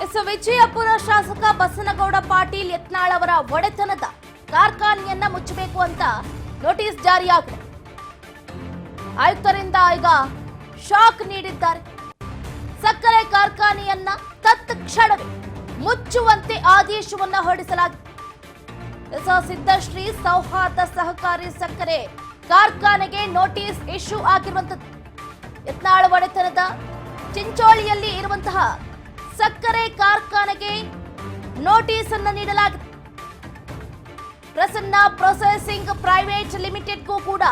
S Vijayapura ಶಾಸಕ ಬಸನಗೌಡ ಪಾಟೀಲ್ ಯತ್ನಾಳ್ ಅವರ ಒಡೆತನದ ಕಾರ್ಖಾನೆಯನ್ನ ಮುಚ್ಚಬೇಕು ಅಂತ ನೋಟಿಸ್ ಜಾರಿಯಾಗಿದೆ. ಆಯುಕ್ತರಿಂದ ಈಗ ಶಾಕ್ ನೀಡಿದ್ದಾರೆ. ಸಕ್ಕರೆ ಕಾರ್ಖಾನೆಯನ್ನ ತತ್ಕ್ಷಣವೇ ಮುಚ್ಚುವಂತೆ ಆದೇಶವನ್ನ ಹೊರಡಿಸಲಾಗಿದೆ. ಎಸ್ ಸಿದ್ದಶ್ರೀ ಸೌಹಾರ್ದ ಸಹಕಾರಿ ಸಕ್ಕರೆ ಕಾರ್ಖಾನೆಗೆ ನೋಟಿಸ್ ಇಶ್ಯೂ ಆಗಿರುವಂತದ್ದು ಯತ್ನಾಳ್ ಒಡೆತನದ ಚಿಂಚೋಳಿಯಲ್ಲಿ ಇರುವಂತಹ ಸಕ್ಕರೆ ಕಾರ್ಖಾನೆಗೆ ನೋಟಿಸ್ ಅನ್ನು ನೀಡಲಾಗಿದೆ. ಪ್ರಸನ್ನ ಪ್ರೊಸೆಸಿಂಗ್ ಪ್ರೈವೇಟ್ ಲಿಮಿಟೆಡ್ಗೂ ಕೂಡ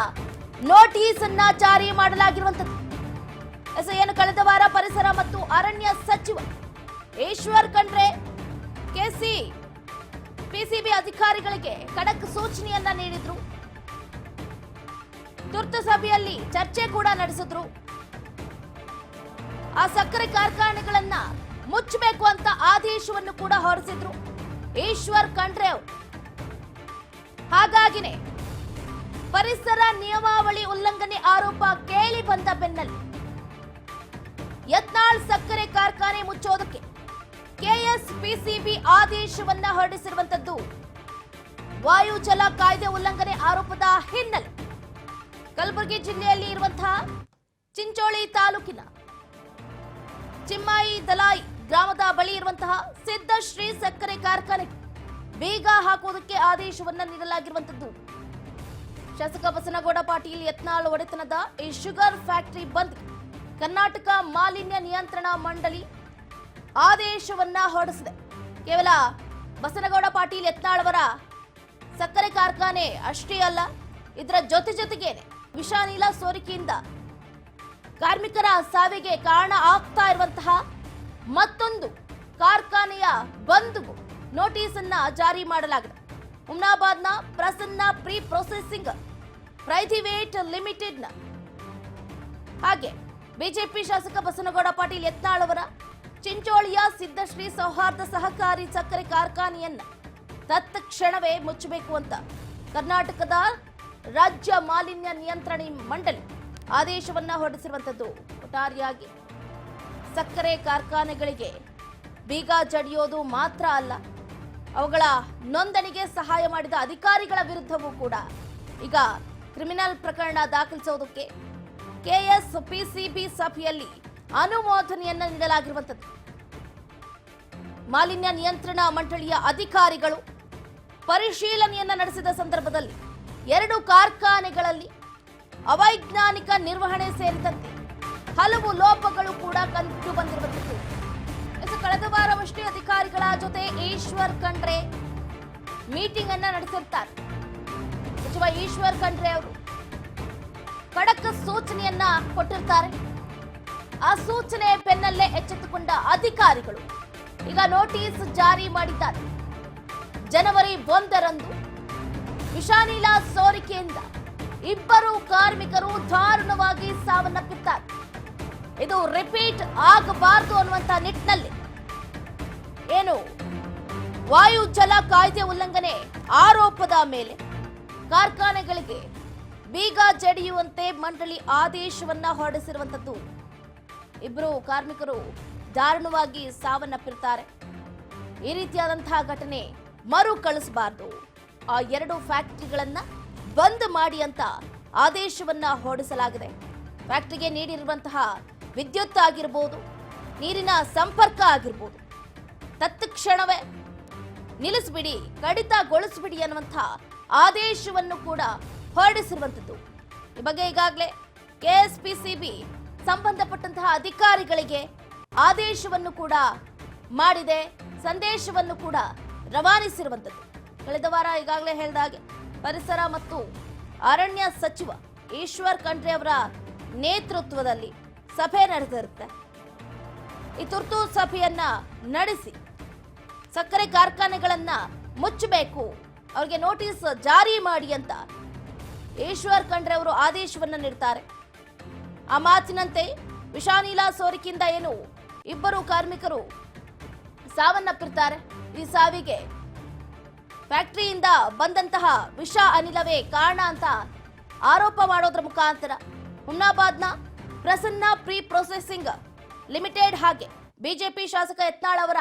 ನೋಟಿಸ್ ಅನ್ನ ಜಾರಿ ಮಾಡಲಾಗಿರುವಂತದ್ದು ಏನು ಕಳೆದ ವಾರ ಪರಿಸರ ಮತ್ತು ಅರಣ್ಯ ಸಚಿವ ಈಶ್ವರ್ ಖಂಡ್ರೆ, ಕೆಸಿ, ಪಿಸಿಬಿ ಅಧಿಕಾರಿಗಳಿಗೆ ಖಡಕ್ ಸೂಚನೆಯನ್ನ ನೀಡಿದ್ರು. ತುರ್ತು ಸಭೆಯಲ್ಲಿ ಚರ್ಚೆ ಕೂಡ ನಡೆಸಿದ್ರು. ಆ ಸಕ್ಕರೆ ಕಾರ್ಖಾನೆಗಳನ್ನ ಆದೇಶವನ್ನು ಕೂಡ ಹೊರಡಿಸಿದ್ರು. ಈಶ್ವರ್ ಖಂಡ್ರೆ ಅವರು. ಹಾಗಾಗಿನೇ ಪರಿಸರ ನಿಯಮಾವಳಿ ಉಲ್ಲಂಘನೆ ಆರೋಪ ಕೇಳಿ ಬಂದ ಬೆನ್ನಲ್ಲಿ ಯತ್ನಾಳ್ ಸಕ್ಕರೆ ಕಾರ್ಖಾನೆ ಮುಚ್ಚೋದಕ್ಕೆ ಕೆಎಸ್ಪಿಸಿಬಿ ಆದೇಶವನ್ನ ಹೊರಡಿಸಿರುವಂತದ್ದು ವಾಯುಜಲ ಕಾಯ್ದೆ ಉಲ್ಲಂಘನೆ ಆರೋಪದ ಹಿನ್ನೆಲೆ. ಕಲಬುರಗಿ ಜಿಲ್ಲೆಯಲ್ಲಿ ಇರುವಂತಹ ಚಿಂಚೋಳಿ ತಾಲೂಕಿನ ಚಿಮ್ಮಾಯಿ ದಲಾಯಿ ಗ್ರಾಮದ ಬಳಿ ಇರುವಂತಹ ಸಿದ್ದಶ್ರೀ ಸಕ್ಕರೆ ಕಾರ್ಖಾನೆ. ಬೀಗ ಹಾಕುವುದಕ್ಕೆ ಆದೇಶವನ್ನ ನೀಡಲಾಗಿರುವಂತದ್ದು ಶಾಸಕ ಬಸನಗೌಡ ಪಾಟೀಲ್ ಯತ್ನಾಳ್ ಒಡೆತನದ ಈ ಶುಗರ್ ಫ್ಯಾಕ್ಟರಿ ಬಂದ್ ಕರ್ನಾಟಕ ಮಾಲಿನ್ಯ ನಿಯಂತ್ರಣ ಮಂಡಳಿ ಆದೇಶವನ್ನ ಹೊರಡಿಸಿದೆ. ಕೇವಲ ಬಸನಗೌಡ ಪಾಟೀಲ್ ಯತ್ನಾಳ್ ಅವರ ಸಕ್ಕರೆ ಕಾರ್ಖಾನೆ ಅಷ್ಟೇ ಅಲ್ಲ, ಇದರ ಜೊತೆ ಜೊತೆಗೇನೆ ವಿಷಾನಿಲ ಸೋರಿಕೆಯಿಂದ ಕಾರ್ಮಿಕರ ಸಾವಿಗೆ ಕಾರಣ ಆಗ್ತಾ ಇರುವಂತಹ ಮತ್ತೊಂದು ಕಾರ್ಖಾನೆಯ ಬಂದ್ಗೂ ನೋಟಿಸ್ ಅನ್ನ ಜಾರಿ ಮಾಡಲಾಗಿದೆ. ಹುಮ್ನಾಬಾದ್ನ ಪ್ರಸನ್ನ ಪ್ರೀ ಪ್ರೊಸೆಸಿಂಗ್ ಪ್ರೈವೇಟ್ ಲಿಮಿಟೆಡ್ನ ಹಾಗೆ ಬಿಜೆಪಿ ಶಾಸಕ ಬಸನಗೌಡ ಪಾಟೀಲ್ ಯತ್ನಾಳ್ ಅವರ ಚಿಂಚೋಳಿಯ ಸಿದ್ದಶ್ರೀ ಸೌಹಾರ್ದ ಸಹಕಾರಿ ಸಕ್ಕರೆ ಕಾರ್ಖಾನೆಯನ್ನ ತತ್ಕ್ಷಣವೇ ಮುಚ್ಚಬೇಕು ಅಂತ ಕರ್ನಾಟಕದ ರಾಜ್ಯ ಮಾಲಿನ್ಯ ನಿಯಂತ್ರಣ ಮಂಡಳಿ ಆದೇಶವನ್ನ ಹೊರಡಿಸಿರುವಂತದ್ದು ಒಟ್ಟಾರೆಯಾಗಿ ಸಕ್ಕರೆ ಕಾರ್ಖಾನೆಗಳಿಗೆ ಬೀಗ ಜಡಿಯೋದು ಮಾತ್ರ ಅಲ್ಲ, ಅವುಗಳ ನೋಂದಣಿಗೆ ಸಹಾಯ ಮಾಡಿದ ಅಧಿಕಾರಿಗಳ ವಿರುದ್ಧವೂ ಕೂಡ ಈಗ ಕ್ರಿಮಿನಲ್ ಪ್ರಕರಣ ದಾಖಲಿಸೋದಕ್ಕೆ ಕೆಎಸ್ಪಿಸಿಬಿ ಸಭೆಯಲ್ಲಿ ಅನುಮೋದನೆಯನ್ನ ನೀಡಲಾಗಿರುವಂತದ್ದು ಮಾಲಿನ್ಯ ನಿಯಂತ್ರಣ ಮಂಡಳಿಯ ಅಧಿಕಾರಿಗಳು ಪರಿಶೀಲನೆಯನ್ನ ನಡೆಸಿದ ಸಂದರ್ಭದಲ್ಲಿ ಎರಡು ಕಾರ್ಖಾನೆಗಳಲ್ಲಿ ಅವೈಜ್ಞಾನಿಕ ನಿರ್ವಹಣೆ ಸೇರಿದಂತೆ ಹಲವು ಲೋಪಗಳು ಕೂಡ ಕಳೆದ ಅಧಿಕಾರಿಗಳ ಜೊತೆ ಈಶ್ವರ್ ಖಂಡ್ರೆ ಮೀಟಿಂಗ್ ಅನ್ನ ನಡೆಸಿರ್ತಾರೆ. ಸಚಿವ ಈಶ್ವರ್ ಖಂಡ್ರೆ ಅವರು ಖಡಕ್ ಸೂಚನೆಯನ್ನ ಕೊಟ್ಟಿರ್ತಾರೆ. ಆ ಸೂಚನೆ ಬೆನ್ನಲ್ಲೇ ಎಚ್ಚೆತ್ತುಕೊಂಡ ಅಧಿಕಾರಿಗಳು ಈಗ ನೋಟಿಸ್ ಜಾರಿ ಮಾಡಿದ್ದಾರೆ. ಜನವರಿ ಒಂದರಂದು ವಿಷಾನಿಲ ಸೋರಿಕೆಯಿಂದ ಇಬ್ಬರು ಕಾರ್ಮಿಕರು ದಾರುಣವಾಗಿ ಸಾವನ್ನಪ್ಪಿದ್ದಾರೆ. ಇದು ರಿಪೀಟ್ ಆಗಬಾರದು ಅನ್ನುವಂತ ನಿಟ್ಟಿನಲ್ಲಿ ಏನು? ವಾಯು ಜಲ ಕಾಯ್ದೆ ಉಲ್ಲಂಘನೆ ಆರೋಪದ ಮೇಲೆ ಕಾರ್ಖಾನೆಗಳಿಗೆ ಬೀಗ ಜಡಿಯುವಂತೆ ಮಂಡಳಿ ಆದೇಶವನ್ನ ಹೊರಡಿಸಿರುವಂತದ್ದು ಇಬ್ಬರು ಕಾರ್ಮಿಕರು ದಾರುಣವಾಗಿ ಸಾವನ್ನಪ್ಪಿರ್ತಾರೆ ಈ ರೀತಿಯಾದಂತಹ ಘಟನೆ ಮರುಕಳಿಸಬಾರದು ಆ ಎರಡು ಫ್ಯಾಕ್ಟರಿಗಳನ್ನ ಬಂದ್ ಮಾಡಿ ಅಂತ ಆದೇಶವನ್ನ ಹೊರಡಿಸಲಾಗಿದೆ. ಫ್ಯಾಕ್ಟರಿಗೆ ನೀಡಿರುವಂತಹ ವಿದ್ಯುತ್ ಆಗಿರ್ಬೋದು, ನೀರಿನ ಸಂಪರ್ಕ ಆಗಿರ್ಬೋದು ತತ್ಕ್ಷಣವೇ ನಿಲ್ಲಿಸ್ಬಿಡಿ, ಕಡಿತಗೊಳಿಸ್ಬಿಡಿ ಅನ್ನುವಂಥ ಆದೇಶವನ್ನು ಕೂಡ ಹೊರಡಿಸಿರುವಂಥದ್ದು. ಈ ಬಗ್ಗೆ ಈಗಾಗಲೇ ಕೆಎಸ್ಪಿಸಿಬಿ ಸಂಬಂಧಪಟ್ಟಂತಹ ಅಧಿಕಾರಿಗಳಿಗೆ ಆದೇಶವನ್ನು ಕೂಡ ಮಾಡಿದೆ, ಸಂದೇಶವನ್ನು ಕೂಡ ರವಾನಿಸಿರುವಂಥದ್ದು. ಕಳೆದ ವಾರ ಈಗಾಗಲೇ ಹೇಳಿದ ಹಾಗೆ ಪರಿಸರ ಮತ್ತು ಅರಣ್ಯ ಸಚಿವ ಈಶ್ವರ್ ಖಂಡ್ರೆ ಅವರ ನೇತೃತ್ವದಲ್ಲಿ ಸಭೆ ನಡೆದಿರುತ್ತೆ. ಈ ತುರ್ತು ಸಭೆಯನ್ನ ನಡೆಸಿ ಸಕ್ಕರೆ ಕಾರ್ಖಾನೆಗಳನ್ನ ಮುಚ್ಚಬೇಕು. ಅವರಿಗೆ ನೋಟಿಸ್ ಜಾರಿ ಮಾಡಿ ಅಂತ ಈಶ್ವರ್ ಖಂಡ್ರೆ ಅವರು ಆದೇಶವನ್ನ ನೀಡ್ತಾರೆ. ಆ ಮಾತಿನಂತೆ ವಿಷಾನೀಲ ಸೋರಿಕೆಯಿಂದ ಏನು ಇಬ್ಬರು ಕಾರ್ಮಿಕರು ಸಾವನ್ನಪ್ಪಿರ್ತಾರೆ. ಈ ಸಾವಿಗೆ ಫ್ಯಾಕ್ಟ್ರಿಯಿಂದ ಬಂದಂತಹ ವಿಷ ಅನಿಲವೇ ಕಾರಣ ಅಂತ ಆರೋಪ ಮಾಡೋದ್ರ ಮುಖಾಂತರ ಹುಮ್ನಾಬಾದ್ನ ಪ್ರಸನ್ನ ಪ್ರೀ ಪ್ರೊಸೆಸಿಂಗ್ ಲಿಮಿಟೆಡ್ ಹಾಗೆ ಬಿಜೆಪಿ ಶಾಸಕ ಯತ್ನಾಳ್ ಅವರ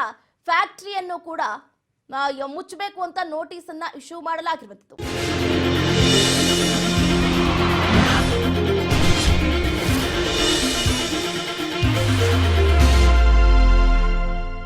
ಫ್ಯಾಕ್ಟರಿಯನ್ನು ಕೂಡ ಮುಚ್ಚಬೇಕು ಅಂತ ನೋಟಿಸ್ ಅನ್ನ ಇಶ್ಯೂ ಮಾಡಲಾಗಿರುವಂತದ್ದು